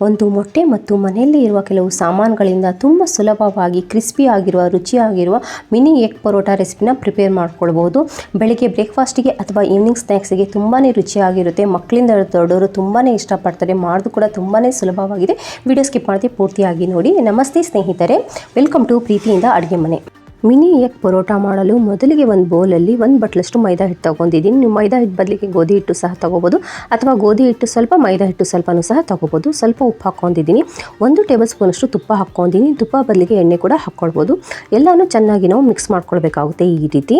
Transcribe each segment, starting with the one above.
ಒಂದು ಮೊಟ್ಟೆ ಮತ್ತು ಮನೆಯಲ್ಲಿ ಇರುವ ಕೆಲವು ಸಾಮಾನುಗಳಿಂದ ತುಂಬ ಸುಲಭವಾಗಿ ಕ್ರಿಸ್ಪಿ ಆಗಿರುವ, ರುಚಿಯಾಗಿರುವ ಮಿನಿ ಎಗ್ ಪರೋಟ ರೆಸಿಪಿನ ಪ್ರಿಪೇರ್ ಮಾಡ್ಕೊಳ್ಬೋದು ಬೆಳಿಗ್ಗೆ ಬ್ರೇಕ್ಫಾಸ್ಟಿಗೆ ಅಥವಾ ಈವ್ನಿಂಗ್ ಸ್ನ್ಯಾಕ್ಸಿಗೆ ತುಂಬಾ ರುಚಿಯಾಗಿರುತ್ತೆ. ಮಕ್ಕಳಿಂದ ದೊಡ್ಡವರು ತುಂಬಾ ಇಷ್ಟಪಡ್ತಾರೆ. ಮಾಡೋದು ಕೂಡ ತುಂಬಾ ಸುಲಭವಾಗಿದೆ. ವಿಡಿಯೋ ಸ್ಕಿಪ್ ಮಾಡದೆ ಪೂರ್ತಿಯಾಗಿ ನೋಡಿ. ನಮಸ್ತೆ ಸ್ನೇಹಿತರೆ. ವೆಲ್ಕಮ್ ಟು ಪ್ರೀತಿಯಿಂದ ಅಡುಗೆ ಮನೆ. ಮಿನಿ ಎಗ್ ಪರೋಟ ಮಾಡಲು ಮೊದಲಿಗೆ ಒಂದು ಬೌಲಲ್ಲಿ ಒಂದು ಬಟ್ಲಷ್ಟು ಮೈದಾ ಹಿಟ್ಟು ತೊಗೊಂಡಿದ್ದೀನಿ. ನೀವು ಮೈದಾ ಹಿಟ್ಟು ಬದಲಿಗೆ ಗೋಧಿ ಹಿಟ್ಟು ಸಹ ತೊಗೋಬೋದು. ಅಥವಾ ಗೋಧಿ ಹಿಟ್ಟು ಸ್ವಲ್ಪ, ಮೈದಾ ಹಿಟ್ಟು ಸ್ವಲ್ಪನೂ ಸಹ ತೊಗೋಬೋದು. ಸ್ವಲ್ಪ ಉಪ್ಪು ಹಾಕ್ಕೊಂಡಿದ್ದೀನಿ. ಒಂದು ಟೇಬಲ್ ಸ್ಪೂನಷ್ಟು ತುಪ್ಪ ಹಾಕ್ಕೊಂಡಿದ್ದೀನಿ. ತುಪ್ಪ ಬದಲಿಗೆ ಎಣ್ಣೆ ಕೂಡ ಹಾಕ್ಕೊಳ್ಬೋದು. ಎಲ್ಲನೂ ಚೆನ್ನಾಗಿ ನಾವು ಮಿಕ್ಸ್ ಮಾಡ್ಕೊಳ್ಬೇಕಾಗುತ್ತೆ ಈ ರೀತಿ.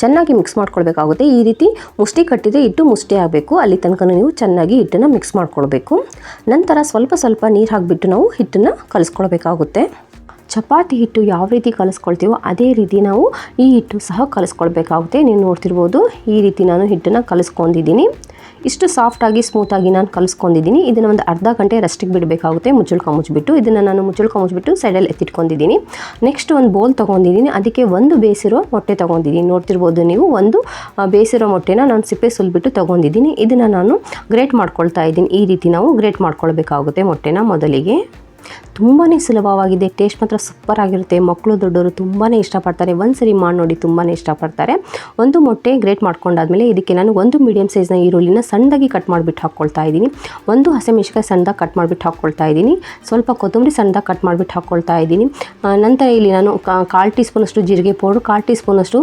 ಚೆನ್ನಾಗಿ ಮಿಕ್ಸ್ ಮಾಡ್ಕೊಳ್ಬೇಕಾಗುತ್ತೆ ಈ ರೀತಿ. ಮುಷ್ಟಿ ಕಟ್ಟಿದರೆ ಹಿಟ್ಟು ಮುಷ್ಟಿ ಆಗಬೇಕು. ಅಲ್ಲಿ ತನಕ ನೀವು ಚೆನ್ನಾಗಿ ಹಿಟ್ಟನ್ನು ಮಿಕ್ಸ್ ಮಾಡ್ಕೊಳ್ಬೇಕು. ನಂತರ ಸ್ವಲ್ಪ ಸ್ವಲ್ಪ ನೀರು ಹಾಕಿಬಿಟ್ಟು ನಾವು ಹಿಟ್ಟನ್ನು ಕಲಿಸ್ಕೊಳ್ಬೇಕಾಗುತ್ತೆ. ಚಪಾತಿ ಹಿಟ್ಟು ಯಾವ ರೀತಿ ಕಲಿಸ್ಕೊಳ್ತೀವೋ ಅದೇ ರೀತಿ ನಾವು ಈ ಹಿಟ್ಟು ಸಹ ಕಲಿಸ್ಕೊಳ್ಬೇಕಾಗುತ್ತೆ. ನೀವು ನೋಡ್ತಿರ್ಬೋದು ಈ ರೀತಿ ನಾನು ಹಿಟ್ಟನ್ನು ಕಲಿಸ್ಕೊಂಡಿದ್ದೀನಿ. ಇಷ್ಟು ಸಾಫ್ಟಾಗಿ ಸ್ಮೂತಾಗಿ ನಾನು ಕಲಿಸ್ಕೊಂಡಿದ್ದೀನಿ. ಇದನ್ನು ಒಂದು ಅರ್ಧ ಗಂಟೆ ರೆಸ್ಟಿಗೆ ಬಿಡಬೇಕಾಗುತ್ತೆ. ಮುಚ್ಚಳ್ಕ ಮುಚ್ಚಿಬಿಟ್ಟು ಇದನ್ನು ನಾನು ಮುಚ್ಚಳ್ಕ ಮುಚ್ಚಿಬಿಟ್ಟು ಸೈಡಲ್ಲಿ ಎತ್ತಿಟ್ಕೊಂಡಿದ್ದೀನಿ. ನೆಕ್ಸ್ಟ್ ಒಂದು ಬೌಲ್ ತೊಗೊಂಡಿದ್ದೀನಿ. ಅದಕ್ಕೆ ಒಂದು ಬೇಯಿಸಿರೋ ಮೊಟ್ಟೆ ತೊಗೊಂಡಿದ್ದೀನಿ. ನೋಡ್ತಿರ್ಬೋದು ನೀವು ಒಂದು ಬೇಸಿರೋ ಬೇಯಿಸಿರೋ ಮೊಟ್ಟೆನ ನಾನು ಸಿಪ್ಪೆ ಸುಲ್ಬಿಟ್ಟು ತೊಗೊಂಡಿದ್ದೀನಿ. ಇದನ್ನು ನಾನು ಗ್ರೇಟ್ ಮಾಡ್ಕೊಳ್ತಾ ಇದ್ದೀನಿ. ಈ ರೀತಿ ನಾವು ಗ್ರೇಟ್ ಮಾಡ್ಕೊಳ್ಬೇಕಾಗುತ್ತೆ ಮೊಟ್ಟೆನ ಮೊದಲಿಗೆ. ತುಂಬಾ ಸುಲಭವಾಗಿದೆ ಟೇಸ್ಟ್ ಮಾತ್ರ ಸೂಪರ್ ಆಗಿರುತ್ತೆ ಮಕ್ಕಳು ದೊಡ್ಡವರು ತುಂಬಾ ಇಷ್ಟಪಡ್ತಾರೆ, ಒಂದು ಸರಿ ಮಾಡಿ ನೋಡಿ ತುಂಬಾ ಇಷ್ಟಪಡ್ತಾರೆ. ಒಂದು ಮೊಟ್ಟೆ ಗ್ರೇಟ್ ಮಾಡ್ಕೊಂಡಾದ್ಮೇಲೆ ಇದಕ್ಕೆ ನಾನು ಒಂದು ಮೀಡಿಯಮ್ ಸೈಜ್ನ ಈರುಳ್ಳಿನ ಸಣ್ಣದಾಗಿ ಕಟ್ ಮಾಡಿಬಿಟ್ಟು ಹಾಕ್ಕೊಳ್ತಾ ಇದ್ದೀನಿ. ಒಂದು ಹಸಿಮೆಣಸಿಕಾಯಿ ಸಣ್ಣದಾಗಿ ಕಟ್ ಮಾಡಿಬಿಟ್ಟು ಹಾಕ್ಕೊಳ್ತಾ ಇದ್ದೀನಿ. ಸ್ವಲ್ಪ ಕೊತ್ತಂಬರಿ ಸಣ್ಣದಾಗಿ ಕಟ್ ಮಾಡಿಬಿಟ್ಟು ಹಾಕ್ಕೊಳ್ತಾ ಇದ್ದೀನಿ. ನಂತರ ಇಲ್ಲಿ ನಾನು ಕಾಲು ಟೀ ಸ್ಪೂನಷ್ಟು ಜೀರಿಗೆ ಪೌಡ್ರು, ಕಾಲು ಟೀ ಸ್ಪೂನಷ್ಟು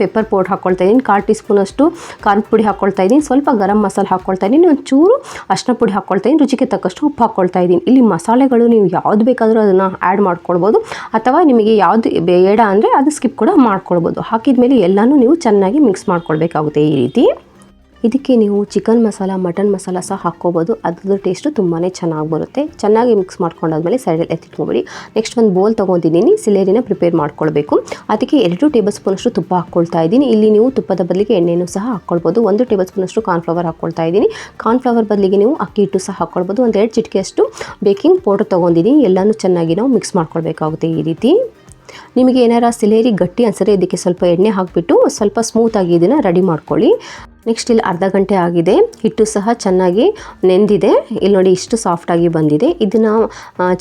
ಪೆಪ್ಪರ್ ಪೌಡ್ರ್ ಹಾಕ್ಕೊಳ್ತಾ ಇದ್ದೀನಿ. ಕಾಲು ಟೀ ಸ್ಪೂನಷ್ಟು ಖಾರದ ಪುಡಿ ಹಾಕ್ಕೊಳ್ತಾ ಇದ್ದೀನಿ. ಸ್ವಲ್ಪ ಗರಂ ಮಸಾಲೆ ಹಾಕ್ಕೊಳ್ತಾ ಇದ್ದೀನಿ. ಒಂಚೂರು ಅರ್ಶಿನ ಪುಡಿ ಹಾಕ್ಕೊಳ್ತಾ ಇದ್ದೀನಿ. ರುಚಿಗೆ ತಕ್ಕಷ್ಟು ಉಪ್ಪು ಹಾಕ್ಕೊಳ್ತಾ ಇದ್ದೀನಿ. ಇಲ್ಲಿ ಮಸಾಲೆಗಳು ನೀವು ಯಾವ್ದು ಬೇಕಾದರೂ ಅದನ್ನು ಆ್ಯಡ್ ಮಾಡ್ಕೊಳ್ಬೋದು. ಅಥವಾ ನಿಮಗೆ ಯಾವುದು ಬೇಡ ಅಂದರೆ ಅದು ಸ್ಕಿಪ್ ಕೂಡ ಮಾಡ್ಕೊಳ್ಬೋದು. ಹಾಕಿದ ಮೇಲೆ ಎಲ್ಲನೂ ನೀವು ಚೆನ್ನಾಗಿ ಮಿಕ್ಸ್ ಮಾಡ್ಕೊಳ್ಬೇಕಾಗುತ್ತೆ ಈ ರೀತಿ. ಇದಕ್ಕೆ ನೀವು ಚಿಕನ್ ಮಸಾಲ, ಮಟನ್ ಮಸಾಲ ಸಹ ಹಾಕ್ಕೋಬೋದು. ಅದ್ರ ಟೇಸ್ಟು ತುಂಬಾ ಚೆನ್ನಾಗಿ ಬರುತ್ತೆ. ಚೆನ್ನಾಗಿ ಮಿಕ್ಸ್ ಮಾಡ್ಕೊಂಡಾದ್ಮೇಲೆ ಸೈಡಲ್ಲಿ ಎತ್ತಿಟ್ಕೊಬೇಡಿ. ನೆಕ್ಸ್ಟ್ ಒಂದು ಬೋಲ್ ತೊಗೊಂಡಿದ್ದೀನಿ. ಸಿಲೇರಿನ ಪ್ರಿಪೇರ್ ಮಾಡ್ಕೊಳ್ಬೇಕು. ಅದಕ್ಕೆ ಎರಡು ಟೇಬಲ್ ಸ್ಪೂನಷ್ಟು ತುಪ್ಪ ಹಾಕ್ಕೊಳ್ತಾ ಇದ್ದೀನಿ. ಇಲ್ಲಿ ನೀವು ತುಪ್ಪದ ಬದಲಿಗೆ ಎಣ್ಣೆನೂ ಸಹ ಹಾಕ್ಕೊಳ್ಬೋದು. ಒಂದು ಟೇಬಲ್ ಸ್ಪೂನಷ್ಟು ಕಾರ್ನ್ಫ್ಲವರ್ ಹಾಕ್ಕೊಳ್ತಾ ಇದ್ದೀನಿ. ಕಾರ್ನ್ಫ್ಲವರ್ ಬದಲಿಗೆ ನೀವು ಅಕ್ಕಿ ಹಿಟ್ಟು ಸಹ ಹಾಕ್ಕೊಳ್ಬೋದು. ಒಂದು ಎರಡು ಚಿಟಿಕೆಯಷ್ಟು ಬೇಕಿಂಗ್ ಪೌಡರ್ ತೊಗೊಂಡಿದ್ದೀನಿ. ಎಲ್ಲನೂ ಚೆನ್ನಾಗಿ ನಾವು ಮಿಕ್ಸ್ ಮಾಡ್ಕೊಳ್ಬೇಕಾಗುತ್ತೆ ಈ ರೀತಿ. ನಿಮಗೆ ಏನಾರ ಸಿಲೇರಿ ಗಟ್ಟಿ ಅನ್ಸರೆ ಇದಕ್ಕೆ ಸ್ವಲ್ಪ ಎಣ್ಣೆ ಹಾಕಿಬಿಟ್ಟು ಸ್ವಲ್ಪ ಸ್ಮೂತಾಗಿ ಇದನ್ನು ರೆಡಿ ಮಾಡ್ಕೊಳ್ಳಿ. ನೆಕ್ಸ್ಟ್ ಇಲ್ಲಿ ಅರ್ಧ ಗಂಟೆ ಆಗಿದೆ. ಹಿಟ್ಟು ಸಹ ಚೆನ್ನಾಗಿ ನೆಂದಿದೆ. ಇಲ್ಲಿ ನೋಡಿ ಇಷ್ಟು ಸಾಫ್ಟಾಗಿ ಬಂದಿದೆ. ಇದನ್ನು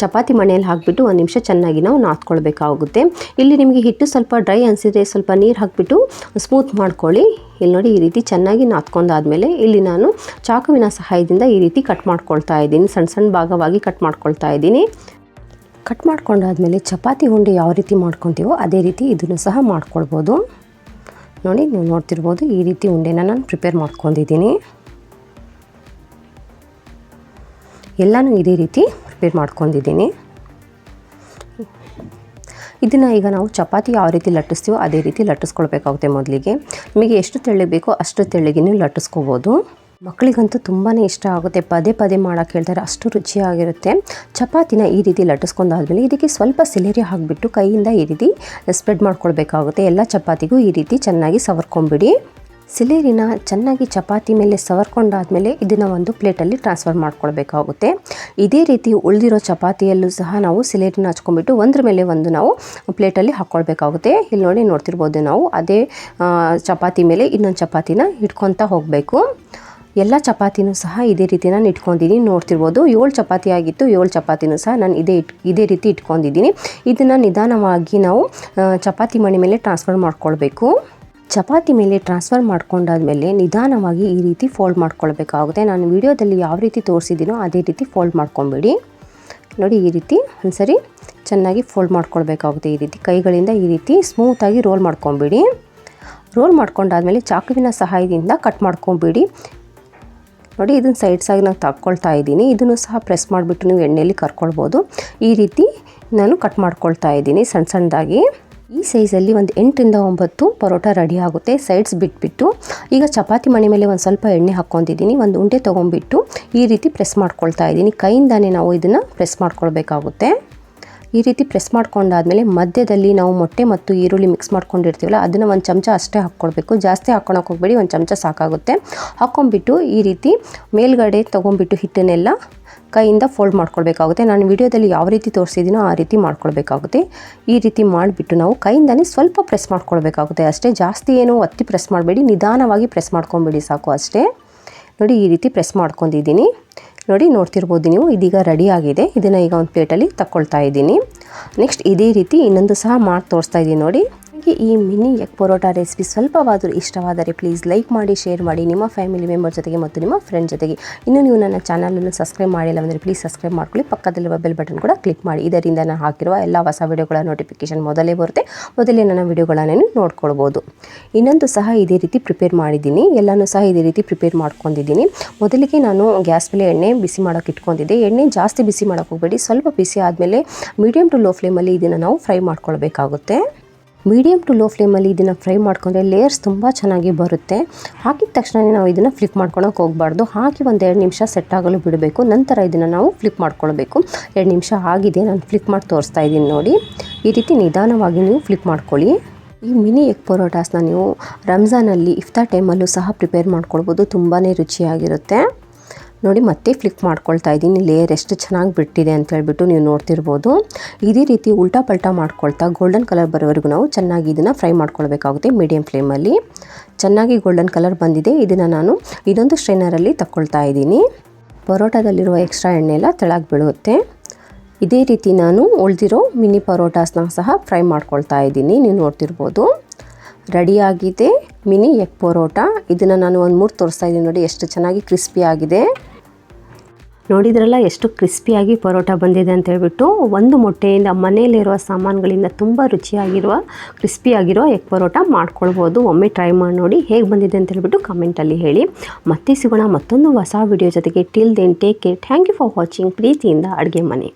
ಚಪಾತಿ ಮಣೆಯಲ್ಲಿ ಹಾಕಿಬಿಟ್ಟು ಒಂದು ನಿಮಿಷ ಚೆನ್ನಾಗಿ ನಾವು ನಾದ್ಕೊಳ್ಬೇಕಾಗುತ್ತೆ. ಇಲ್ಲಿ ನಿಮಗೆ ಹಿಟ್ಟು ಸ್ವಲ್ಪ ಡ್ರೈ ಅನ್ಸಿದ್ರೆ ಸ್ವಲ್ಪ ನೀರು ಹಾಕಿಬಿಟ್ಟು ಸ್ಮೂತ್ ಮಾಡ್ಕೊಳ್ಳಿ. ಇಲ್ಲಿ ನೋಡಿ ಈ ರೀತಿ ಚೆನ್ನಾಗಿ ನಾದ್ಕೊಂಡಾದ್ಮೇಲೆ ಇಲ್ಲಿ ನಾನು ಚಾಕುವಿನ ಸಹಾಯದಿಂದ ಈ ರೀತಿ ಕಟ್ ಮಾಡ್ಕೊಳ್ತಾ ಇದ್ದೀನಿ. ಸಣ್ಣ ಸಣ್ಣ ಭಾಗವಾಗಿ ಕಟ್ ಮಾಡ್ಕೊಳ್ತಾ ಇದ್ದೀನಿ. ಕಟ್ ಮಾಡ್ಕೊಂಡಾದ್ಮೇಲೆ ಚಪಾತಿ ಉಂಡೆ ಯಾವ ರೀತಿ ಮಾಡ್ಕೊತೀವೋ ಅದೇ ರೀತಿ ಇದನ್ನು ಸಹ ಮಾಡ್ಕೊಳ್ಬೋದು. ನೋಡಿ, ನೀವು ನೋಡ್ತಿರ್ಬೋದು ಈ ರೀತಿ ಉಂಡೆನ ನಾನು ಪ್ರಿಪೇರ್ ಮಾಡ್ಕೊಂಡಿದ್ದೀನಿ. ಎಲ್ಲನೂ ಇದೇ ರೀತಿ ಪ್ರಿಪೇರ್ ಮಾಡ್ಕೊಂಡಿದ್ದೀನಿ. ಇದನ್ನು ಈಗ ನಾವು ಚಪಾತಿ ಯಾವ ರೀತಿ ಲಟ್ಟಿಸ್ತೀವೋ ಅದೇ ರೀತಿ ಲಟ್ಟಿಸ್ಕೊಳ್ಬೇಕಾಗುತ್ತೆ ಮೊದಲಿಗೆ. ನಿಮಗೆ ಎಷ್ಟು ತೆಳ್ಳಗೆ ಬೇಕೋ ಅಷ್ಟು ತೆಳ್ಳಗೆ ನೀವು ಲಟ್ಟಿಸ್ಕೋಬೋದು. ಮಕ್ಕಳಿಗಂತೂ ತುಂಬಾ ಇಷ್ಟ ಆಗುತ್ತೆ. ಪದೇ ಪದೇ ಮಾಡೋಕ್ಕೆ ಹೇಳ್ತಾರೆ, ಅಷ್ಟು ರುಚಿಯಾಗಿರುತ್ತೆ. ಚಪಾತಿನ ಈ ರೀತಿ ಲಟ್ಟಿಸ್ಕೊಂಡಾದ್ಮೇಲೆ ಇದಕ್ಕೆ ಸ್ವಲ್ಪ ಸಿಲೇರಿ ಹಾಕಿಬಿಟ್ಟು ಕೈಯಿಂದ ಈ ರೀತಿ ಸ್ಪ್ರೆಡ್ ಮಾಡ್ಕೊಳ್ಬೇಕಾಗುತ್ತೆ. ಎಲ್ಲ ಚಪಾತಿಗೂ ಈ ರೀತಿ ಚೆನ್ನಾಗಿ ಸವರ್ಕೊಂಬಿಡಿ. ಸಿಲೇರಿನ ಚೆನ್ನಾಗಿ ಚಪಾತಿ ಮೇಲೆ ಸವರ್ಕೊಂಡಾದ್ಮೇಲೆ ಇದನ್ನು ಒಂದು ಪ್ಲೇಟಲ್ಲಿ ಟ್ರಾನ್ಸ್ಫರ್ ಮಾಡ್ಕೊಳ್ಬೇಕಾಗುತ್ತೆ. ಇದೇ ರೀತಿ ಉಳಿದಿರೋ ಚಪಾತಿಯಲ್ಲೂ ಸಹ ನಾವು ಸಿಲೇರಿನ ಹಚ್ಕೊಂಡ್ಬಿಟ್ಟು ಒಂದ್ರ ಮೇಲೆ ಒಂದು ನಾವು ಪ್ಲೇಟಲ್ಲಿ ಹಾಕ್ಕೊಳ್ಬೇಕಾಗುತ್ತೆ ಇಲ್ಲಿ ನೋಡಿ ನೋಡ್ತಿರ್ಬೋದು ನಾವು, ಅದೇ ಚಪಾತಿ ಮೇಲೆ ಇನ್ನೊಂದು ಚಪಾತಿನ ಇಟ್ಕೊತಾ ಹೋಗಬೇಕು. ಎಲ್ಲ ಚಪಾತಿನೂ ಸಹ ಇದೇ ರೀತಿ ನಾನು ಇಟ್ಕೊಂಡಿದ್ದೀನಿ. ನೋಡ್ತಿರ್ಬೋದು, ಏಳು ಚಪಾತಿ ಆಗಿತ್ತು, ಏಳು ಚಪಾತಿನೂ ಸಹ ನಾನು ಇದೇ ಇಟ್, ಇದೇ ರೀತಿ ಇಟ್ಕೊಂಡಿದ್ದೀನಿ. ಇದನ್ನು ನಿಧಾನವಾಗಿ ನಾವು ಚಪಾತಿ ಮಣಿ ಮೇಲೆ ಟ್ರಾನ್ಸ್ಫರ್ ಮಾಡ್ಕೊಳ್ಬೇಕು. ಚಪಾತಿ ಮೇಲೆ ಟ್ರಾನ್ಸ್ಫರ್ ಮಾಡ್ಕೊಂಡಾದ್ಮೇಲೆ ನಿಧಾನವಾಗಿ ಈ ರೀತಿ ಫೋಲ್ಡ್ ಮಾಡ್ಕೊಳ್ಬೇಕಾಗುತ್ತೆ. ನಾನು ವಿಡಿಯೋದಲ್ಲಿ ಯಾವ ರೀತಿ ತೋರಿಸಿದ್ದೀನೋ ಅದೇ ರೀತಿ ಫೋಲ್ಡ್ ಮಾಡ್ಕೊಬೇಡಿ. ನೋಡಿ ಈ ರೀತಿ, ಒಂದ್ಸರಿ ಚೆನ್ನಾಗಿ ಫೋಲ್ಡ್ ಮಾಡ್ಕೊಳ್ಬೇಕಾಗುತ್ತೆ ಈ ರೀತಿ. ಕೈಗಳಿಂದ ಈ ರೀತಿ ಸ್ಮೂತಾಗಿ ರೋಲ್ ಮಾಡ್ಕೊಂಬಿಡಿ. ರೋಲ್ ಮಾಡ್ಕೊಂಡಾದ್ಮೇಲೆ ಚಾಕುವಿನ ಸಹಾಯದಿಂದ ಕಟ್ ಮಾಡ್ಕೊಂಬಿಡಿ. ನೋಡಿ, ಇದನ್ನು ಸೈಡ್ಸಾಗಿ ನಾನು ತಗೊಳ್ತಾ ಇದ್ದೀನಿ. ಇದನ್ನು ಸಹ ಪ್ರೆಸ್ ಮಾಡಿಬಿಟ್ಟು ನೀವು ಎಣ್ಣೆಯಲ್ಲಿ ಕರ್ಕೊಳ್ಬೋದು. ಈ ರೀತಿ ನಾನು ಕಟ್ ಮಾಡ್ಕೊಳ್ತಾ ಇದ್ದೀನಿ ಸಣ್ಣ ಸಣ್ಣದಾಗಿ. ಈ ಸೈಜಲ್ಲಿ ಒಂದು ಎಂಟರಿಂದ ಒಂಬತ್ತು ಪರೋಟ ರೆಡಿ ಆಗುತ್ತೆ ಸೈಡ್ಸ್ ಬಿಟ್ಬಿಟ್ಟು. ಈಗ ಚಪಾತಿ ಮಣೆ ಮೇಲೆ ಒಂದು ಸ್ವಲ್ಪ ಎಣ್ಣೆ ಹಾಕ್ಕೊಂಡಿದ್ದೀನಿ, ಒಂದು ಉಂಡೆ ತೊಗೊಂಬಿಟ್ಟು ಈ ರೀತಿ ಪ್ರೆಸ್ ಮಾಡ್ಕೊಳ್ತಾ ಇದ್ದೀನಿ. ಕೈಯಿಂದಾನೇ ನಾವು ಇದನ್ನು ಪ್ರೆಸ್ ಮಾಡ್ಕೊಳ್ಬೇಕಾಗುತ್ತೆ. ಈ ರೀತಿ ಪ್ರೆಸ್ ಮಾಡ್ಕೊಂಡಾದ್ಮೇಲೆ ಮಧ್ಯದಲ್ಲಿ ನಾವು ಮೊಟ್ಟೆ ಮತ್ತು ಈರುಳ್ಳಿ ಮಿಕ್ಸ್ ಮಾಡ್ಕೊಂಡಿರ್ತೀವಲ್ಲ, ಅದನ್ನು ಒಂದು ಚಮಚ ಅಷ್ಟೇ ಹಾಕ್ಕೊಳ್ಬೇಕು. ಜಾಸ್ತಿ ಹಾಕ್ಕೊಳಕ್ಕೆ ಹೋಗಬೇಡಿ, ಒಂದು ಚಮಚ ಸಾಕಾಗುತ್ತೆ. ಹಾಕ್ಕೊಂಬಿಟ್ಟು ಈ ರೀತಿ ಮೇಲ್ಗಡೆ ತೊಗೊಂಬಿಟ್ಟು ಹಿಟ್ಟನ್ನೆಲ್ಲ ಕೈಯಿಂದ ಫೋಲ್ಡ್ ಮಾಡ್ಕೊಳ್ಬೇಕಾಗುತ್ತೆ. ನಾನು ವಿಡಿಯೋದಲ್ಲಿ ಯಾವ ರೀತಿ ತೋರಿಸಿದ್ದೀನೋ ಆ ರೀತಿ ಮಾಡ್ಕೊಳ್ಬೇಕಾಗುತ್ತೆ. ಈ ರೀತಿ ಮಾಡಿಬಿಟ್ಟು ನಾವು ಕೈಯಿಂದಲೇ ಸ್ವಲ್ಪ ಪ್ರೆಸ್ ಮಾಡ್ಕೊಳ್ಬೇಕಾಗುತ್ತೆ. ಅಷ್ಟೇ ಜಾಸ್ತಿ ಏನೋ ಒತ್ತಿ ಪ್ರೆಸ್ ಮಾಡಬೇಡಿ, ನಿಧಾನವಾಗಿ ಪ್ರೆಸ್ ಮಾಡ್ಕೊಂಬಿಡಿ ಸಾಕು ಅಷ್ಟೇ. ನೋಡಿ ಈ ರೀತಿ ಪ್ರೆಸ್ ಮಾಡ್ಕೊಂಡಿದ್ದೀನಿ. ನೋಡಿ ನೋಡ್ತಿರ್ಬೋದು ನೀವು. ಇದೀಗ ರೆಡಿ ಆಗಿದೆ. ಇದನ್ನು ಈಗ ಒಂದು ಪ್ಲೇಟಲ್ಲಿ ತಗೊಳ್ತಾ ಇದ್ದೀನಿ. ನೆಕ್ಸ್ಟ್ ಇದೇ ರೀತಿ ಇನ್ನೊಂದು ಸಹ ಮಾಡಿ ತೋರಿಸ್ತಾ ಇದ್ದೀನಿ ನೋಡಿ. ನಿಮಗೆ ಈ ಮಿನಿ ಎಗ್ ಪರೋಟ ರೆಸಿಪಿ ಸ್ವಲ್ಪವಾದರೂ ಇಷ್ಟವಾದರೆ ಪ್ಲೀಸ್ ಲೈಕ್ ಮಾಡಿ, ಶೇರ್ ಮಾಡಿ, ನಿಮ್ಮ ಫ್ಯಾಮಿಲಿ ಮೆಂಬರ್ ಜೊತೆಗೆ ಮತ್ತು ನಿಮ್ಮ ಫ್ರೆಂಡ್ ಜೊತೆಗೆ. ಇನ್ನೂ ನೀವು ನನ್ನ ಚಾನಲನ್ನು ಸಬ್ಸ್ಕ್ರೈಬ್ ಮಾಡಿಲ್ಲ ಅಂದರೆ ಪ್ಲೀಸ್ ಸಬ್ಸ್ಕ್ರೈಬ್ ಮಾಡ್ಕೊಳ್ಳಿ. ಪಕ್ಕದಲ್ಲಿರುವ ಬೆಲ್ ಬಟನ್ ಕೂಡ ಕ್ಲಿಕ್ ಮಾಡಿ. ಇದರಿಂದ ನಾನು ಹಾಕಿರುವ ಎಲ್ಲ ಹೊಸ ವಿಡಿಯೋಗಳ ನೋಟಿಫಿಕೇಶನ್ ಮೊದಲೇ ಬರುತ್ತೆ. ಮೊದಲೇ ನನ್ನ ವಿಡಿಯೋಗಳನ್ನು ನೋಡ್ಕೊಳ್ಬೋದು. ಇನ್ನೊಂದು ಸಹ ಇದೇ ರೀತಿ ಪ್ರಿಪೇರ್ ಮಾಡಿದ್ದೀನಿ. ಎಲ್ಲನೂ ಸಹ ಇದೇ ರೀತಿ ಪ್ರಿಪೇರ್ ಮಾಡ್ಕೊಂಡಿದ್ದೀನಿ. ಮೊದಲಿಗೆ ನಾನು ಗ್ಯಾಸ್ ಮೇಲೆ ಎಣ್ಣೆ ಬಿಸಿ ಮಾಡೋಕೆ ಇಟ್ಕೊಂಡಿದ್ದೆ. ಎಣ್ಣೆ ಜಾಸ್ತಿ ಬಿಸಿ ಮಾಡೋಕೆ ಹೋಗಬೇಡಿ. ಸ್ವಲ್ಪ ಬಿಸಿ ಆದಮೇಲೆ ಮೀಡಿಯಮ್ ಟು ಲೋ ಫ್ಲೇಮಲ್ಲಿ ಇದನ್ನು ನಾವು ಫ್ರೈ ಮಾಡ್ಕೊಳ್ಬೇಕಾಗುತ್ತೆ. ಮೀಡಿಯಮ್ ಟು ಲೋ ಫ್ಲೇಮಲ್ಲಿ ಇದನ್ನು ಫ್ರೈ ಮಾಡ್ಕೊಂಡ್ರೆ ಲೇಯರ್ಸ್ ತುಂಬ ಚೆನ್ನಾಗಿ ಬರುತ್ತೆ. ಹಾಕಿದ ತಕ್ಷಣ ನಾವು ಇದನ್ನು ಫ್ಲಿಪ್ ಮಾಡ್ಕೊಳಕ್ಕೆ ಹೋಗಬಾರ್ದು. ಹಾಕಿ ಒಂದು ಎರಡು ನಿಮಿಷ ಸೆಟ್ ಆಗಲು ಬಿಡಬೇಕು. ನಂತರ ಇದನ್ನು ನಾವು ಫ್ಲಿಪ್ ಮಾಡ್ಕೊಳ್ಬೇಕು. ಎರಡು ನಿಮಿಷ ಆಗಿದೆ. ನಾನು ಫ್ಲಿಪ್ ಮಾಡಿ ತೋರಿಸ್ತಾ ಇದ್ದೀನಿ ನೋಡಿ. ಈ ರೀತಿ ನಿಧಾನವಾಗಿ ನೀವು ಫ್ಲಿಪ್ ಮಾಡ್ಕೊಳ್ಳಿ. ಈ ಮಿನಿ ಎಗ್ ಪರೋಟಾಸ್ನ ನೀವು ರಂಜಾನಲ್ಲಿ ಇಫ್ತಾ ಟೈಮಲ್ಲೂ ಸಹ ಪ್ರಿಪೇರ್ ಮಾಡ್ಕೊಳ್ಬೋದು. ತುಂಬಾ ರುಚಿಯಾಗಿರುತ್ತೆ. ನೋಡಿ ಮತ್ತೆ ಫ್ಲಿಕ್ ಮಾಡ್ಕೊಳ್ತಾ ಇದ್ದೀನಿ. ಲೇಯರ್ ಎಷ್ಟು ಚೆನ್ನಾಗಿ ಬಿಟ್ಟಿದೆ ಅಂತ ಹೇಳ್ಬಿಟ್ಟು ನೀವು ನೋಡ್ತಿರ್ಬೋದು. ಇದೇ ರೀತಿ ಉಲ್ಟಾ ಪಲ್ಟಾ ಮಾಡ್ಕೊಳ್ತಾ ಗೋಲ್ಡನ್ ಕಲರ್ ಬರೋವರೆಗೂ ನಾವು ಚೆನ್ನಾಗಿ ಇದನ್ನು ಫ್ರೈ ಮಾಡ್ಕೊಳ್ಬೇಕಾಗುತ್ತೆ ಮೀಡಿಯಂ ಫ್ಲೇಮಲ್ಲಿ ಚೆನ್ನಾಗಿ ಗೋಲ್ಡನ್ ಕಲರ್ ಬಂದಿದೆ. ಇದನ್ನು ನಾನು ಇದೊಂದು ಸ್ಟ್ರೈನರಲ್ಲಿ ತಕ್ಕೊಳ್ತಾ ಇದ್ದೀನಿ. ಪರೋಟಾದಲ್ಲಿರುವ ಎಕ್ಸ್ಟ್ರಾ ಎಣ್ಣೆ ಎಲ್ಲ ತೆಳಗೆ ಬೀಳುತ್ತೆ ಇದೇ ರೀತಿ ನಾನು ಉಳಿದಿರೋ ಮಿನಿ ಪರೋಟಾಸ್ನ ಸಹ ಫ್ರೈ ಮಾಡ್ಕೊಳ್ತಾ ಇದ್ದೀನಿ. ನೀವು ನೋಡ್ತಿರ್ಬೋದು. ರೆಡಿಯಾಗಿದೆ ಮಿನಿ ಎಗ್ ಪರೋಟ. ಇದನ್ನು ನಾನು ಒಂದು ಮೂರು ತೋರಿಸ್ತಾ ಇದ್ದೀನಿ ನೋಡಿ ಎಷ್ಟು ಚೆನ್ನಾಗಿ ಕ್ರಿಸ್ಪಿ ಆಗಿದೆ. ನೋಡಿದ್ರಲ್ಲ, ಎಷ್ಟು ಕ್ರಿಸ್ಪಿಯಾಗಿ ಪರೋಟ ಬಂದಿದೆ ಅಂತ ಹೇಳ್ಬಿಟ್ಟು ಒಂದು ಮೊಟ್ಟೆಯಿಂದ ಮನೆಯಲ್ಲಿರುವ ಸಾಮಾನುಗಳಿಂದ ತುಂಬ ರುಚಿಯಾಗಿರುವ, ಕ್ರಿಸ್ಪಿಯಾಗಿರುವ ಎಗ್ ಪರೋಟ ಮಾಡ್ಕೊಳ್ಬೋದು. ಒಮ್ಮೆ ಟ್ರೈ ಮಾಡಿ ನೋಡಿ ಹೇಗೆ ಬಂದಿದೆ ಅಂತ ಹೇಳ್ಬಿಟ್ಟು ಕಮೆಂಟಲ್ಲಿ ಹೇಳಿ. ಮತ್ತೆ ಸಿಗೋಣ ಮತ್ತೊಂದು ಹೊಸ ವಿಡಿಯೋ ಜೊತೆಗೆ. Till then take care thank you for watching ಪ್ರೀತಿಯಿಂದ ಅಡುಗೆ ಮನೆ.